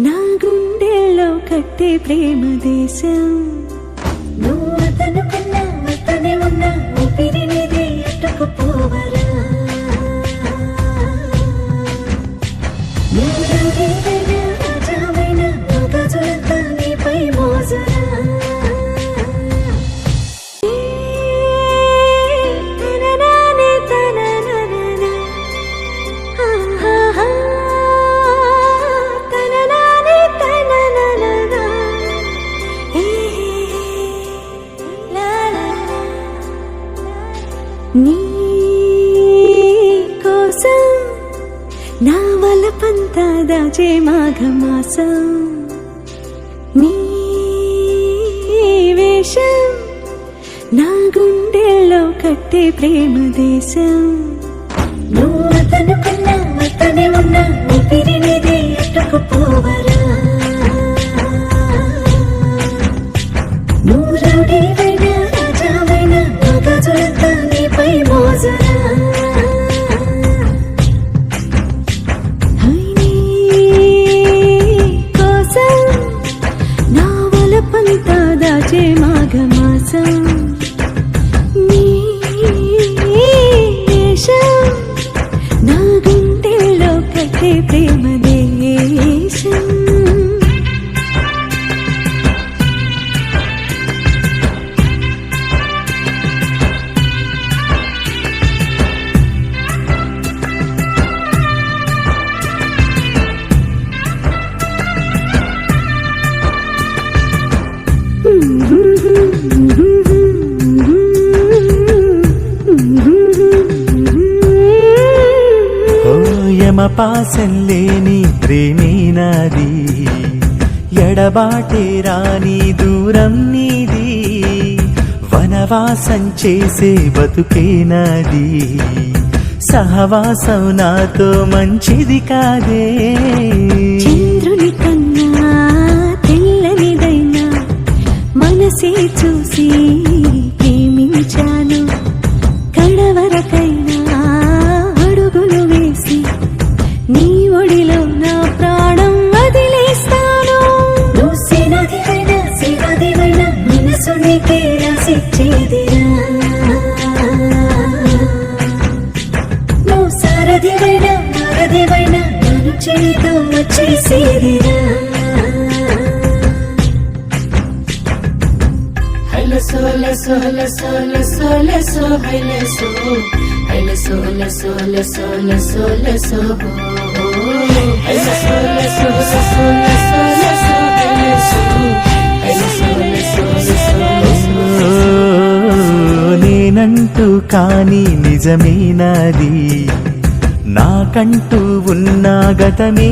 నా గుండెల్లో కట్టే ప్రేమ దేశం. నీ కోసం నా వలపంతా దాచే మాఘమాసం. నీ వేషం నా గుండెల్లో కట్టే ప్రేమ దేశం. నువ్వు అతను కట్టే పాసల్లేని ప్రేమే నాది. ఎడబాటే రాని దూరం నీది. వనవాసం చేసే బతుకే నాది. సహవాసం నాతో మంచిది కాదే. చంద్రుని కన్నా తెల్లనిదైనా మనసే చూసి నాదేవైనా నాదేవైనా సోల సోల సోల సోల సోహల సో హైల సోల సోల సోల సోల సోహో సోల సోల సోల సోల సోహల సో హైల సోల సోల సోల నేనంటూ కానీ నిజమేనాది నాకంటూ ఉన్న గతమే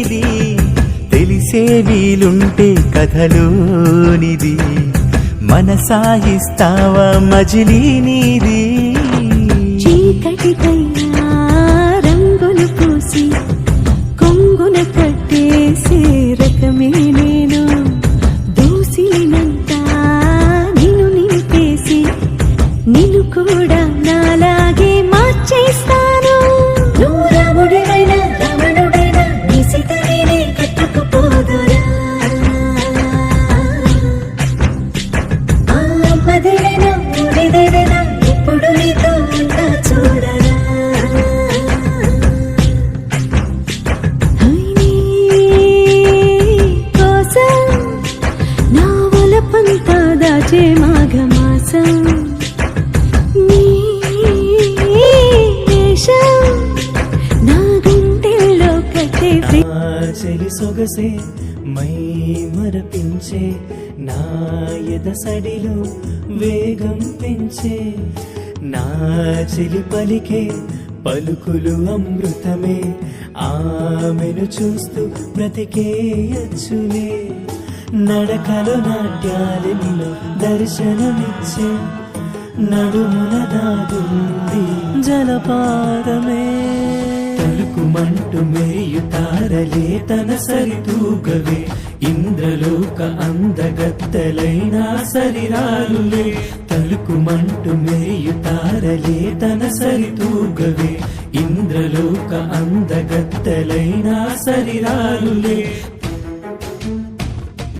ఇది. తెలిసే వీలుంటే కథలోనిది. మనసాయిస్తావా మజిలీ నీది చీకటికైనా కట్టే చెలి సొగసే మై మరపించే నా ఎదసడిలో వేగం పెంచే నా చెలి పలికే పలుకులు అమృతమే ఆమెను చూస్తూ బ్రతికేయచ్చులే నడకలు నాట్యాలెనిలో దర్శనమిచ్చే నడుమున దాగుంది జలపాతమే. పలుకుమంటూ మేయు తారలే తన సరితూగవే ఇంద్రలోక అందగత్తలైనా సరిరాలులే. తలుకుమంటు మేయు తారలే తన సరితూగవే ఇంద్రలోక అందగత్తలైనా సరిరాలులే.